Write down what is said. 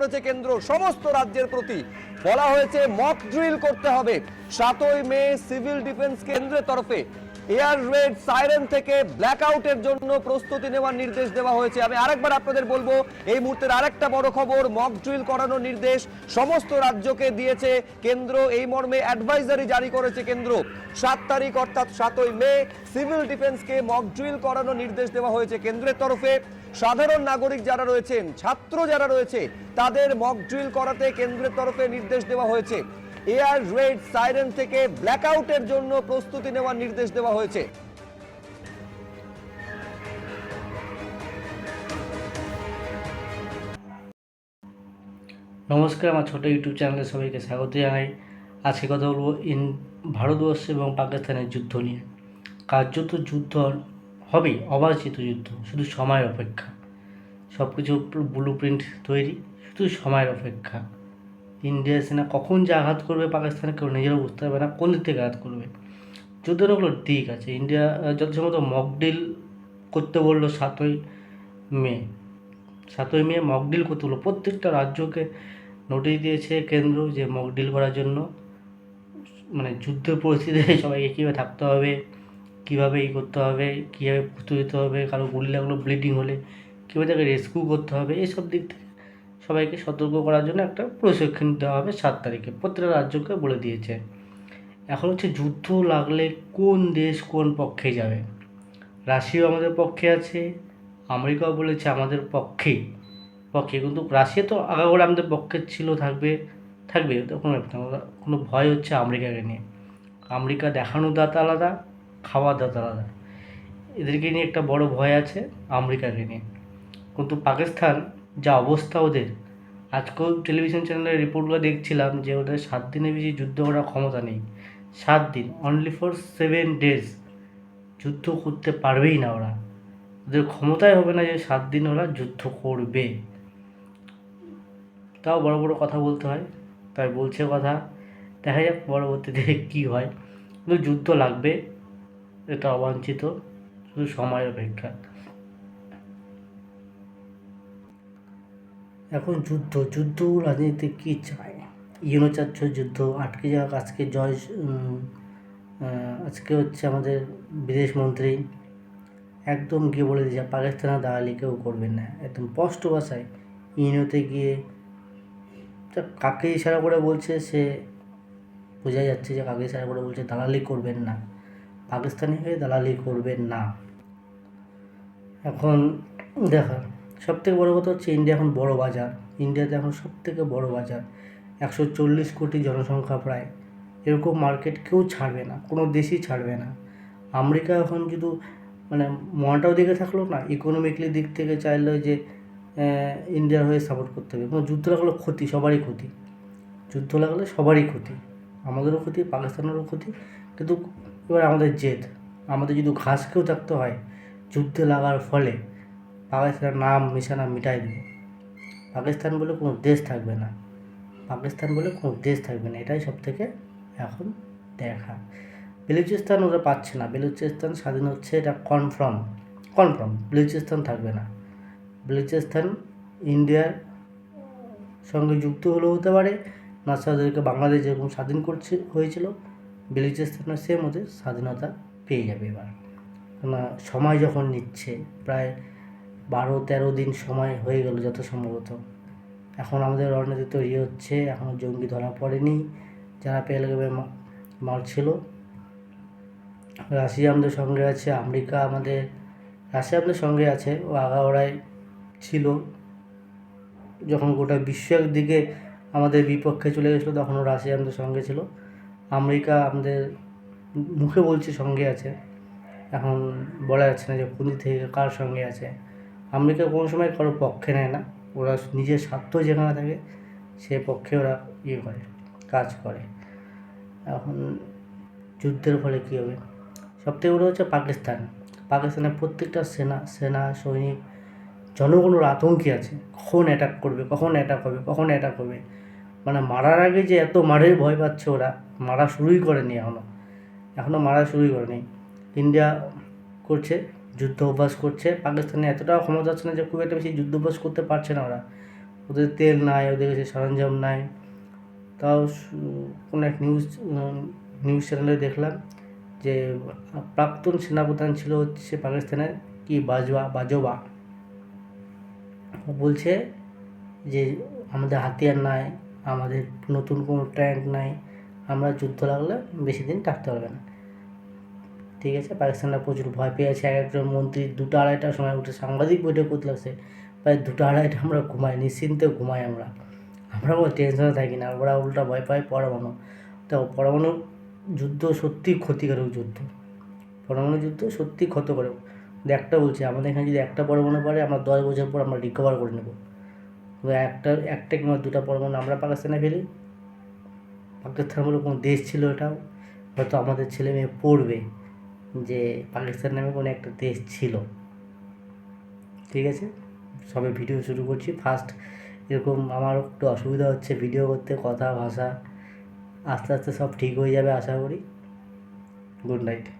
করেছে কেন্দ্র সমস্ত রাজ্যের প্রতি। বলা হয়েছে মক ড্রিল করতে হবে। সাতই মে সিভিল ডিফেন্স কেন্দ্রের তরফে এয়ার রেড সাইরেন থেকে ব্ল্যাকআউটের জন্য প্রস্তুতি নেওয়ার নির্দেশ দেওয়া হয়েছে। আমি আরেকবার আপনাদের বলব, এই মুহূর্তের আরেকটা বড় খবর মক ড্রিল করানোর নির্দেশ সমস্ত রাজ্যকে দিয়েছে কেন্দ্র। এই মর্মে অ্যাডভাইজারি জারি করেছে কেন্দ্র। সাত তারিখ অর্থাৎ সাতই মে সিভিল ডিফেন্সকে মক ড্রিল করানোর নির্দেশ দেওয়া হয়েছে কেন্দ্রের তরফে। সাধারণ নাগরিক যারা রয়েছেন, ছাত্র যারা রয়েছে, তাদের মক ড্রিল করাতে কেন্দ্রের তরফে নির্দেশ দেওয়া হয়েছে। এয়ার রেড সাইরেন থেকে ব্ল্যাকআউটের জন্য প্রস্তুতি নেওয়ার নির্দেশ দেওয়া হয়েছে। নমস্কার, আমার ছোটো ইউটিউব চ্যানেলে সবাইকে স্বাগত জানাই। আজকে কথা বলব ইন ভারতবর্ষ এবং পাকিস্তানের যুদ্ধ নিয়ে। কার্যত যুদ্ধ হবেই, অবাঞ্ছিত যুদ্ধ, শুধু সময়ের অপেক্ষা। সব কিছু ব্লু প্রিন্ট তৈরি, শুধু সময়ের অপেক্ষা। ইন্ডিয়া সেনা কখন যে আঘাত করবে, পাকিস্তানে কেউ নিজেরাও বুঝতে পারবে না, কোন দিক থেকে আঘাত করবে। যুদ্ধের ওগুলো দিক আছে। ইন্ডিয়া যত সম্ভবত মকডিল করতে বলল সাতই মে। সাতই মে মকডিল করতে বলল। প্রত্যেকটা রাজ্যকে নোটিশ দিয়েছে কেন্দ্র যে মকডিল করার জন্য। মানে যুদ্ধের পরিস্থিতিতে সবাইকে কীভাবে থাকতে হবে। কীভাবে ই করতে হবে, কীভাবে পুঁতে দিতে হবে, কারও গুলি লাগল ব্লিডিং হলে কীভাবে তাকে রেস্কিউ করতে হবে এইসব দিক থেকে সবাইকে সতর্ক করার জন্য একটা প্রশিক্ষণ দেওয়া হবে সাত তারিখে। প্রত্যেকটা রাজ্যকে বলে দিয়েছে। এখন হচ্ছে যুদ্ধ লাগলে কোন দেশ কোন পক্ষে যাবে? রাশিয়াও আমাদের পক্ষে আছে, আমেরিকাও বলেছে আমাদের পক্ষে। পক্ষে, কিন্তু রাশিয়া তো আগাগোড়া আমাদের পক্ষে ছিল, থাকবে থাকবে। কোনো কোনো ভয় হচ্ছে আমেরিকাকে নিয়ে। আমেরিকা দেখানো দাঁত আলাদা খাওয়া দাঁত আলাদা এদেরকে নিয়ে একটা বড় ভয় আছে আমেরিকাকে নিয়ে। কিন্তু পাকিস্তান যা অবস্থা ওদের, আজকেও টেলিভিশন চ্যানেলের রিপোর্টগুলো দেখছিলাম যে ওদের সাত দিনের বেশি যুদ্ধ করার ক্ষমতা নেই। সাত দিন অনলি ফর সেভেন ডেজ যুদ্ধ করতে পারবেই না ওরা। ওদের ক্ষমতাই হবে না যে সাত দিন ওরা যুদ্ধ করবে। তাও বড় বড় কথা বলতে হয়, তাই বলছে কথা। দেখা যাক পরবর্তীতে কী হয়। কিন্তু যুদ্ধ লাগবে। এটা অবাঞ্ছিত, শুধু সময়ের অপেক্ষা। এখন যুদ্ধ যুদ্ধ রাজনীতি কী চায়? ইউনো চাচ্ছে যুদ্ধ, আটকে যাক, আজকে জয় আজকে হচ্ছে আমাদের বিদেশ মন্ত্রী। একদম গিয়ে বলে দিয়েছে পাকিস্তানের দালালি কেউ করবেন না। একদম স্পষ্ট ভাষায় ইউনোতে গিয়ে কাকে ইশারা করে বলছে সে বোঝা যাচ্ছে যে কাকে ইশারা করে বলছে, দালালি করবেন না। পাকিস্তানি হয়ে দালালি করবেন না। এখন দেখা সব থেকে বড়ো কথা হচ্ছে ইন্ডিয়া এখন বড় বাজার। ইন্ডিয়াতে এখন সব থেকে বড় বাজার, একশো চল্লিশ কোটি জনসংখ্যা প্রায়। এরকম মার্কেট কেউ ছাড়বে না, কোনো দেশই ছাড়বে না। আমেরিকা এখন শুধু মানে মনটাও দিকে থাকল না ইকোনমিকলি দিক থেকে চাইলো যে ইন্ডিয়ার হয়ে সাপোর্ট করতে হবে। কোনো যুদ্ধ লাগলে ক্ষতি, সবারই ক্ষতি। যুদ্ধ লাগলে সবারই ক্ষতি। আমাদেরও ক্ষতি, পাকিস্তানেরও ক্ষতি। কিন্তু এবার আমাদের জেদ। আমাদের যদি ঘাসকেও থাকতে হয়, যুদ্ধে লাগার ফলে পাকিস্তানের নাম, নিশানা মিটাই দেবে। পাকিস্তান বলে কোনো দেশ থাকবে না। পাকিস্তান বলে কোনো দেশ থাকবে না। এটাই সব থেকে এখন দেখা। বেলুচিস্তান ওরা পাচ্ছে না। বেলুচিস্তান স্বাধীন হচ্ছে, এটা কনফার্ম কনফার্ম বেলুচিস্তান থাকবে না। বেলুচিস্তান ইন্ডিয়ার সঙ্গে যুক্ত হলেও হতে পারে। নাসাদেরকে বাংলাদেশ যেরকম স্বাধীন করছে, হয়েছিল। বেলুচিস্তানের সেম ওদের, স্বাধীনতা পেয়ে যাবে এবার। কেননা সময় যখন নিচ্ছে, প্রায় বারো, তেরো দিন সময় হয়ে গেল যত সম্ভবত এখন আমাদের রণনীতি তৈরি হচ্ছে এখনও জঙ্গি ধরা পড়েনি, যারা পেলগামে মারছিল রাশিয়া আমাদের সঙ্গে আছে, আমেরিকা আমাদের, রাশিয়া আমাদের সঙ্গে আছে, ও আগাওড়ায় ছিল। যখন গোটা বিশ্ব একদিকে আমাদের বিপক্ষে চলে গেছিল তখনও রাশিয়া আমাদের সঙ্গে ছিল। আমেরিকা আমাদের মুখে বলছে সঙ্গে আছে। এখন বলা যাচ্ছে না যে দিক থেকে কার সঙ্গে আছে। আমেরিকা কোনো সময় কারোর পক্ষে নেয় না। ওরা নিজের স্বার্থ যেখানে থাকে, সে পক্ষে ওরা ইয়ে করে, কাজ করে। এখন যুদ্ধের ফলে কী হবে? সবথেকে বড় হচ্ছে পাকিস্তান। পাকিস্তানের প্রত্যেকটা সেনা সেনা, সৈনিক, জনগণের আতঙ্কে আছে। কখন অ্যাটাক করবে, কখন অ্যাটাক হবে, কখন অ্যাটাক হবে? মানে মারার আগে যে এত মারের ভয় পাচ্ছে ওরা, মারা শুরুই করেনি এখনও এখনও মারা শুরুই করেনি। ইন্ডিয়া করছে, যুদ্ধ অভ্যাস করছে, পাকিস্তানে এতটাও ক্ষমতা আছে না যে খুব একটা বেশি যুদ্ধ অভ্যাস করতে পারছে না ওরা। ওদের তেল নাই, ওদের কাছে সরঞ্জাম নাই। তাও কোনো এক নিউজ নিউজ চ্যানেলে দেখলাম যে প্রাক্তন সেনাপ্রধান ছিল হচ্ছে পাকিস্তানের কি বাজওয়া। ও বলছে যে আমাদের হাতিয়ার নাই আমাদের নতুন কোনো ট্যাঙ্ক নাই, আমরা যুদ্ধ লাগলে বেশি দিন থাকতে পারবে না ঠিক আছে, পাকিস্তানরা প্রচুর ভয় পেয়ে আছে এক একজন মন্ত্রী দুটো আড়াইটার সময় উঠে সাংবাদিক বৈঠক করতে লাগছে প্রায় দুটো আড়াইটা আমরা ঘুমাই, নিশ্চিন্তে ঘুমাই আমরা। আমরা কোনো টেনশনে থাকি না, ওরা উল্টা ভয় পায় পরমাণু। তো পরমাণু যুদ্ধ সত্যি ক্ষতিকারক যুদ্ধ। পরমাণু যুদ্ধ সত্যি ক্ষতিকারক। কিন্তু একটা বলছি, আমাদের এখানে যদি একটা পরমাণু পারে, আমরা দশ বছর পর আমরা রিকভার করে নেব। একটা একটা কিংবা দুটা পরমাণু আমরা পাকিস্তানে ফেলি পাকিস্তান বলে কোনো দেশ ছিল এটাও। হয়তো আমাদের ছেলে মেয়ে পড়বে যে পাকিস্তান নামে কোনো একটা দেশ ছিল। ঠিক আছে? সবে ভিডিও শুরু করছি। ফার্স্ট এরকম আমার একটু অসুবিধা হচ্ছে ভিডিও করতে, কথা, ভাষা, আস্তে আস্তে সব ঠিক হয়ে যাবে আশা করি। Good night